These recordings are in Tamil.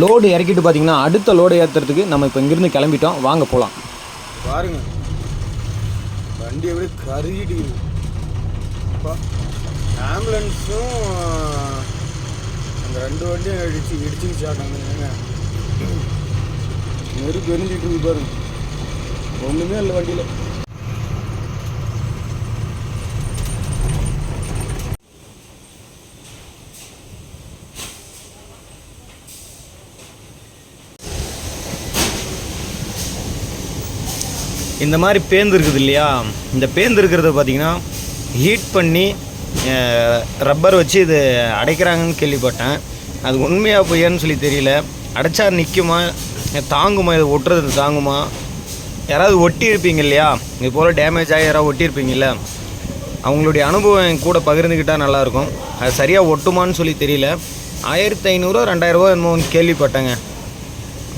லோடு இறக்கிட்டு பார்த்தீங்கன்னா அடுத்த லோடு ஏற்றுறதுக்கு நம்ம இப்போ இங்கேருந்து கிளம்பிட்டோம். வாங்க போகலாம் பாருங்க. வண்டி எப்படி கருகிட்டு ஆம்புலன்ஸும் அந்த ரெண்டு வண்டியும் இடிச்சு இடிச்சுக்கிச்சாட்டாங்க ஏங்க நெருப்பு எரிஞ்சிட்டு இருக்கு பாருங்க. ஒன்றுமே இல்லை வண்டியில். இந்த மாதிரி பேந்து இருக்குது இல்லையா? இந்த பேந்து இருக்கிறத பார்த்தீங்கன்னா ஹீட் பண்ணி ரப்பர் வச்சு இது அடைக்கிறாங்கன்னு கேள்விப்பட்டேன். அது உண்மையாக பொய்யான்னு சொல்லி தெரியல. அடைச்சா நிற்குமா தாங்குமா? இது ஒட்டுறது தாங்குமா? யாராவது ஒட்டி இருப்பீங்க இல்லையா? இது போல் டேமேஜ் ஆகி யாராவது ஒட்டியிருப்பீங்கல்ல அவங்களுடைய அனுபவம் என் கூட பகிர்ந்துக்கிட்டால் நல்லாயிருக்கும். அது சரியாக ஒட்டுமான்னு சொல்லி தெரியல. ஆயிரத்தி ஐநூறுரூவா ரெண்டாயிரரூவா என்னமோ கேள்விப்பட்டேங்க.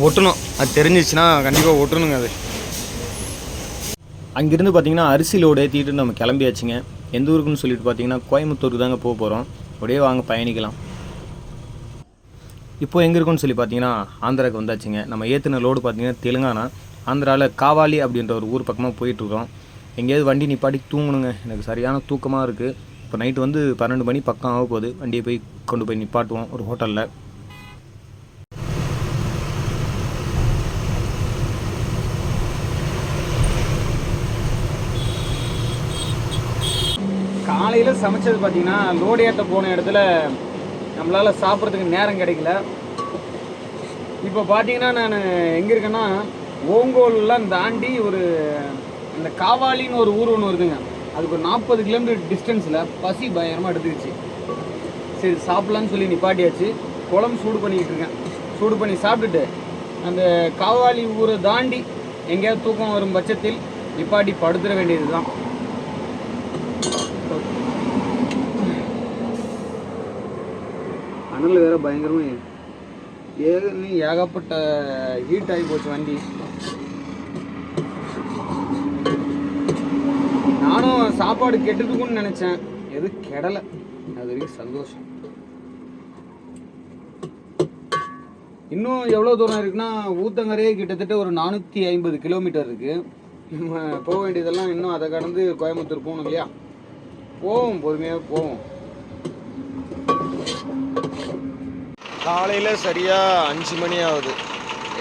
ஒட்டணும். அது தெரிஞ்சிச்சுன்னா கண்டிப்பாக ஒட்டணுங்க அது. அங்கேருந்து பார்த்தீங்கன்னா அரிசி லோடு ஏற்றிட்டு நம்ம கிளம்பியாச்சுங்க. எந்த ஊருக்குன்னு சொல்லிட்டு பார்த்தீங்கன்னா கோயம்புத்தூருக்கு தாங்க போக போகிறோம் அப்படியே வாங்க பயணிக்கலாம். இப்போ எங்கே இருக்குன்னு சொல்லி பார்த்தீங்கன்னா ஆந்திராவுக்கு வந்தாச்சுங்க. நம்ம ஏற்றின லோடு பார்த்தீங்கன்னா தெலுங்கானா. ஆந்திராவில் காவாலி அப்படின்ற ஒரு ஊர் பக்கமாக போயிட்டுருக்கோம். எங்கேயாவது வண்டி நிப்பாட்டி தூங்கணுங்க. எனக்கு சரியான தூக்கமாக இருக்குது இப்போ நைட்டு வந்து பன்னெண்டு மணி பக்கம் ஆக போகுது வண்டியை போய் கொண்டு போய் நிப்பாட்டுவோம் ஒரு ஹோட்டலில். காலையில் சமைச்சது பார்த்தீங்கன்னா லோடு ஏற்ற போன இடத்துல நம்மளால் சாப்பிட்றதுக்கு நேரம் கிடைக்கல. இப்போ பார்த்தீங்கன்னா நான் எங்கே இருக்கேன்னா ஓங்கோல்லாம் தாண்டி ஒரு இந்த காவாலின்னு ஒரு ஊர் ஒன்று வருதுங்க அதுக்கு ஒரு நாற்பது கிலோமீட்டர் டிஸ்டன்ஸில் பசி பயங்கரமாக எடுத்துக்கிச்சு. சரி சாப்பிட்லான்னு சொல்லி நிப்பாட்டியாச்சு. குழம்பு சூடு பண்ணிக்கிட்டு இருக்கேன். சூடு பண்ணி சாப்பிட்டுட்டு அந்த காவாலி ஊரை தாண்டி எங்கேயாவது தூக்கம் வரும் பட்சத்தில் நிப்பாட்டி படுத்துட வேண்டியது தான் அனல் வேற பயங்கரமா ஏன்னு ஏகப்பட்ட ஹீட் ஆகி போச்சு வண்டி. நானும் சாப்பாடு கெட்டுட்டுக்குன்னு நினைச்சேன். எது கெடலை. அது வரைக்கும் சந்தோஷம். இன்னும் எவ்வளோ தூரம் இருக்குன்னா ஊத்தங்கரையே கிட்டத்தட்ட ஒரு நானூற்றி ஐம்பது கிலோமீட்டர் இருக்கு. நம்ம போக வேண்டியதெல்லாம் இன்னும் அதை கடந்து கோயம்புத்தூர் போகணும் இல்லையா? போவோம் பொறுமையாக போவோம். காலையில் சரியாக அஞ்சு மணி ஆகுது.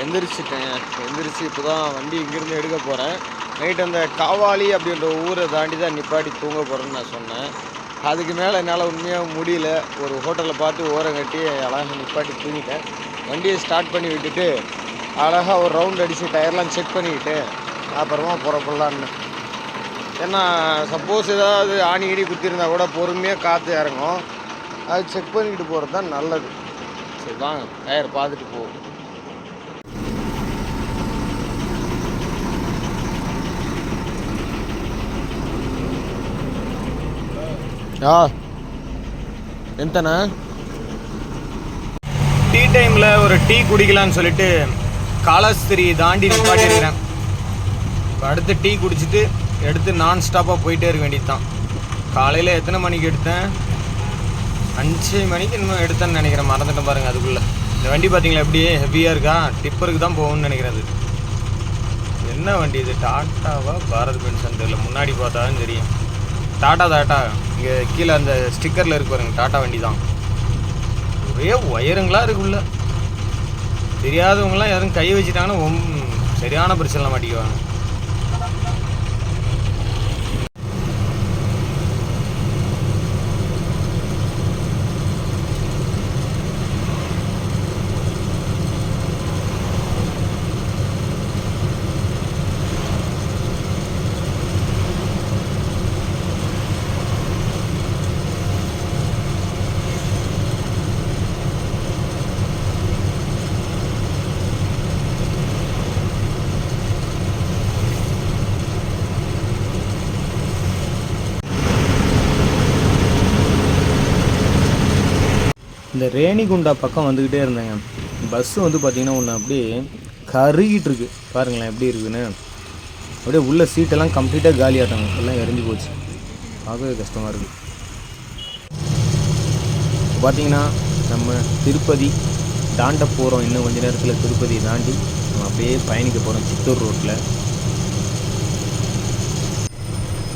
எந்திரிச்சிட்டேன். எந்திரிச்சு இப்போ தான் வண்டி இங்கேருந்து எடுக்க போகிறேன் நைட் அந்த காவாலி அப்படின்ற ஊரை தாண்டி தான் நிப்பாட்டி தூங்க போகிறேன்னு நான் சொன்னேன். அதுக்கு மேலே என்னால் உண்மையாக முடியல. ஒரு ஹோட்டலில் பார்த்து ஓரம் கட்டி அழகாக நிப்பாட்டி தூங்கிட்டேன். வண்டியை ஸ்டார்ட் பண்ணி விட்டுட்டு அழகாக ஒரு ரவுண்ட் அடித்து டயர்லாம் செக் பண்ணிக்கிட்டு அப்புறமா புறப்படலான்னு. ஏன்னா சப்போஸ் ஏதாவது ஆணி இடி குத்திருந்தா கூட பொறுமையாக காற்று இறங்கும். அது செக் பண்ணிக்கிட்டு போகிறது தான் நல்லது. சரி வாங்க டயர் பார்த்துட்டு போவோம் எந்தண்ணா டீ டைமில் ஒரு டீ குடிக்கலாம்னு சொல்லிட்டு காலாஸ்திரி தாண்டி நிப்பாட்டிருக்கிறேன். இப்போ அடுத்து டீ குடிச்சிட்டு எடுத்து நான் ஸ்டாப்பாக போயிட்டே இருக்க வேண்டியது தான் காலையில் எத்தனை மணிக்கு எடுத்தேன்? அஞ்சு மணிக்கு இன்னும் எடுத்தேன்னு நினைக்கிறேன். மறந்துட்டேன் பாருங்கள் அதுக்குள்ளே. இந்த வண்டி பார்த்தீங்களா எப்படியே ஹெவியாக இருக்கா? டிப்பருக்கு தான் போகும்னு நினைக்கிறேன் அது என்ன வண்டி இது? டாட்டாவா? பாரத் பென்ஷன் தெரியல. முன்னாடி பார்த்தாலும் தெரியும். டாட்டா டாட்டா. இங்கே கீழே அந்த ஸ்டிக்கரில் இருக்கு பாருங்க. டாட்டா வண்டி தான். ஒரே ஒயருங்களா இருக்குள்ள தெரியாதவங்களாம் யாரும் கை வச்சுட்டாங்கன்னா ஒம் சரியான பிரச்சனை மாட்டிக்குவாங்க. இந்த ரேணிகுண்டா பக்கம் வந்துக்கிட்டே இருந்தேங்க. பஸ்ஸு வந்து பார்த்திங்கன்னா ஒன்று அப்படியே கருகிட்டு இருக்கு பாருங்களேன் எப்படி இருக்குன்னு. அப்படியே உள்ள சீட்டெல்லாம் கம்ப்ளீட்டாக காலியாட்டாங்க. எல்லாம் எரிஞ்சு போச்சு. பார்க்கவே கஷ்டமாக இருக்குது பார்த்திங்கன்னா நம்ம திருப்பதி தாண்ட போகிறோம் இன்னும் கொஞ்ச நேரத்தில் திருப்பதி தாண்டி நம்ம அப்படியே பயணிக்க போகிறோம் சித்தூர் ரோட்டில்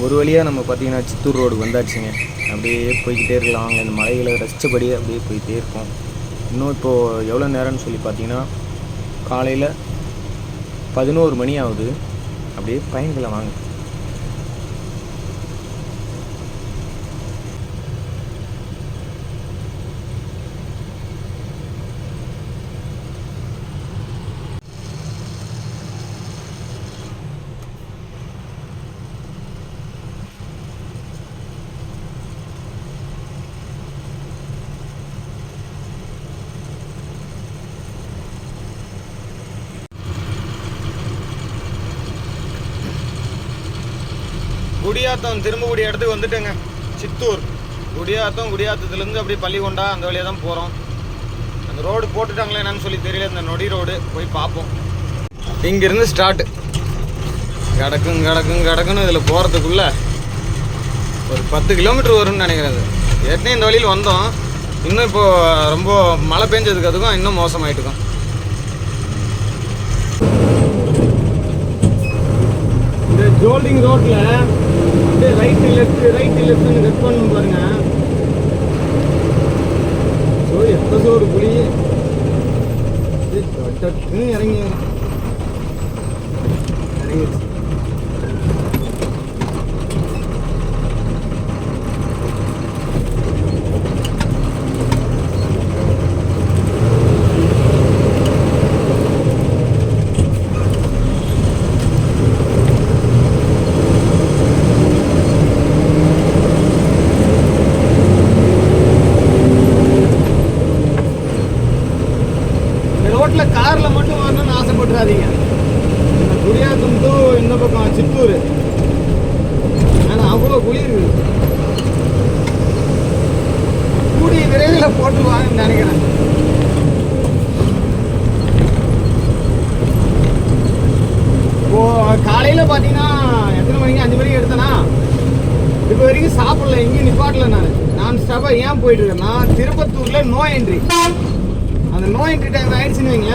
ஒரு வழியாக நம்ம பார்த்திங்கன்னா சித்தூர் ரோடு வந்தாச்சுங்க. அப்படியே போய்கிட்டே இருக்கலாம். அங்கே இந்த மலைகளை ரசித்தபடியே அப்படியே போய்கிட்டே இருக்கோம். இன்னும் இப்போது எவ்வளோ நேரம்னு சொல்லி பார்த்தீங்கன்னா காலையில் பதினோரு மணி ஆகுது. அப்படியே பயன்களை வாங்க. குடியாத்தம் திரும்பக்கூடிய இடத்துக்கு வந்துட்டேங்க. சித்தூர். குடியாத்தம் குடியாத்தத்துலேருந்து அப்படியே பள்ளிக்கொண்டா அந்த வழியாக தான் போகிறோம் அந்த ரோடு போட்டுட்டாங்களே என்னன்னு சொல்லி தெரியல. இந்த நொடி ரோடு. போய் பார்ப்போம். இங்கேருந்து ஸ்டார்ட் கிடக்கும் கிடக்கும் கிடக்குன்னு இதில் போகிறதுக்குள்ள ஒரு பத்து கிலோமீட்டர் வரும்னு நினைக்கிறேன் அது. ஏற்கனவே இந்த வழியில் வந்தோம். இன்னும் இப்போது ரொம்ப மழை பெஞ்சதுக்கு அதுக்கும் இன்னும் மோசமாயிட்டுக்கும். இந்த ஜோல்டிங் ரோட்டில் அப்படியே ரைட்டு லெஃப்ட் ரைட்டு லெஃப்ட்னு கட் பண்ணணும் பாருங்க ஸோ எப்போ சோறு புளி டக்குன்னு இறங்கி இறங்கிடுச்சு இந்த ரோட்டில் காரில் மட்டும் பண்ணாதீங்க இந்த குடியாத்தம் டு இந்த பக்கம்? சித்தூர். ஆனால் அவ்வளோ குளிர். கூடிய விரைவில் போட்டுருவாங்கன்னு நினைக்கிறேன். இப்போ காலையில் பார்த்தீங்கன்னா எத்தனை மணிக்கு? அஞ்சு மணிக்கு எடுத்தேன்னா இப்போ வரைக்கும் சாப்பிடல எங்கேயும் நிப்பாட்டல நான். நான் ஸ்டாப்பாக ஏன் போயிட்டு இருக்கேன்னா திருப்பத்தூரில் நோ என்ட்ரி அந்த நோ என்ட்ரி டைம் ஆயிடுச்சுன்னு வைங்க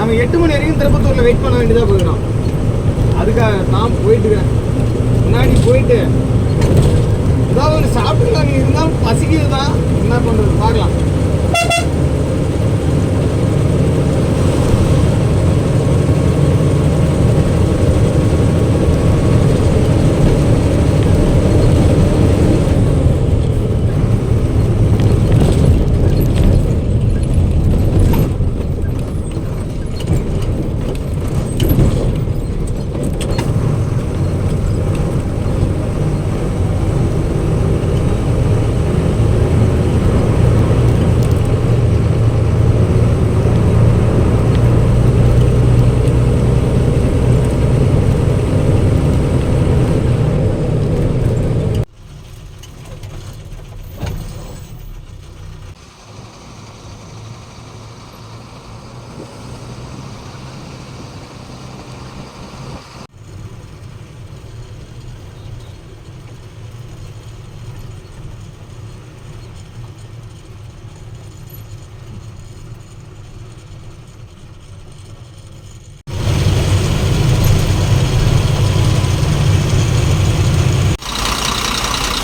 நம்ம எட்டு மணி வரைக்கும் திருப்பத்தூரில் வெயிட் பண்ண வேண்டியதாக போயிடும். அதுக்காக நான் போயிட்டு முன்னாடி போயிட்டு ஏதாவது ஒன்று சாப்பிட்டுக்கலாம் இருந்தாலும் பசிக்குது தான் என்ன பண்ணுறது பார்க்கலாம்.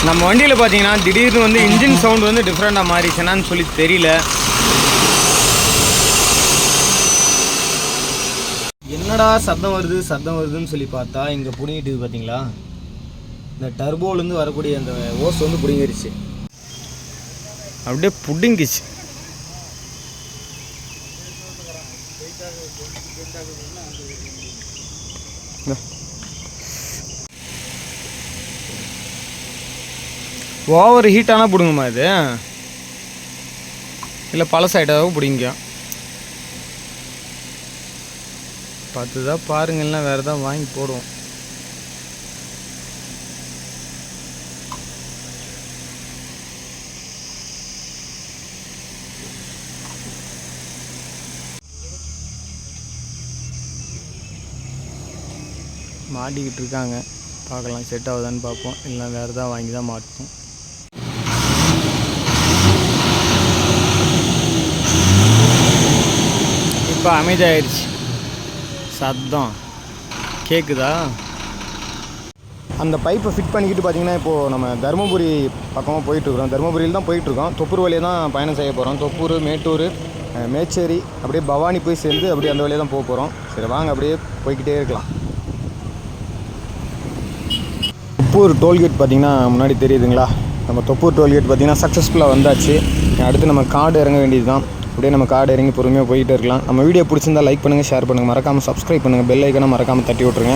நம்ம வண்டியில் பார்த்தீங்கன்னா திடீர்னு வந்து இன்ஜின் சவுண்ட் வந்து டிஃப்ரெண்ட்டாக மாறிச்சுனான்னு சொல்லி தெரியல. என்னடா சத்தம் வருது சத்தம் வருதுன்னு சொல்லி பார்த்தா இங்கே புடிங்கிட்டு பார்த்தீங்களா இந்த டர்போலேருந்து வரக்கூடிய அந்த ஓஸ் வந்து பிடுங்கிருச்சு. அப்படியே புடுங்கிச்சு. ஓவர் ஹீட்டானா பிடுங்குமா இது? இல்லை பழசாயிட்டாவும் பிடிங்க பார்த்து தான் பாருங்கன்னா வேறு தான் வாங்கி போடுவோம். மாட்டிக்கிட்டு இருக்காங்க. பார்க்கலாம் செட் ஆகுதான்னு பார்ப்போம். இல்லைனா வேறு தான் வாங்கி தான் மாட்டோம் இப்போ அமைதியாயிருச்சு. சத்தம். கேட்குதா அந்த பைப்பை ஃபிட் பண்ணிக்கிட்டு பார்த்தீங்கன்னா இப்போது நம்ம தருமபுரி பக்கமாக போயிட்டுருக்குறோம். தருமபுரியில் தான் போயிட்டுருக்கோம். தொப்பூர் வழியை தான் பயணம் செய்ய போகிறோம் தொப்பூர் மேட்டூர் மேச்சேரி அப்படியே பவானி போய் சேர்ந்து அப்படியே அந்த வழியாக தான் போக போகிறோம் சரி வாங்க அப்படியே போய்கிட்டே இருக்கலாம். தொப்பூர் டோல்கேட் பார்த்தீங்கன்னா முன்னாடி தெரியுதுங்களா? நம்ம தொப்பூர் டோல்கேட் பார்த்தீங்கன்னா சக்ஸஸ்ஃபுல்லாக வந்தாச்சு. அடுத்து நம்ம காடு இறங்க வேண்டியது தான் அப்படியே நம்ம காடு இறங்கி பொறுமையாக போயிட்டே இருக்கலாம். நம்ம வீடியோ பிடிச்சிருந்தா லைக் பண்ணுங்கள் ஷேர் பண்ணுங்கள் மறக்காமல் சப்ஸ்கிரைப் பண்ணுங்கள் பெல் ஐக்கனை மறக்காமல் தட்டி விட்ருங்க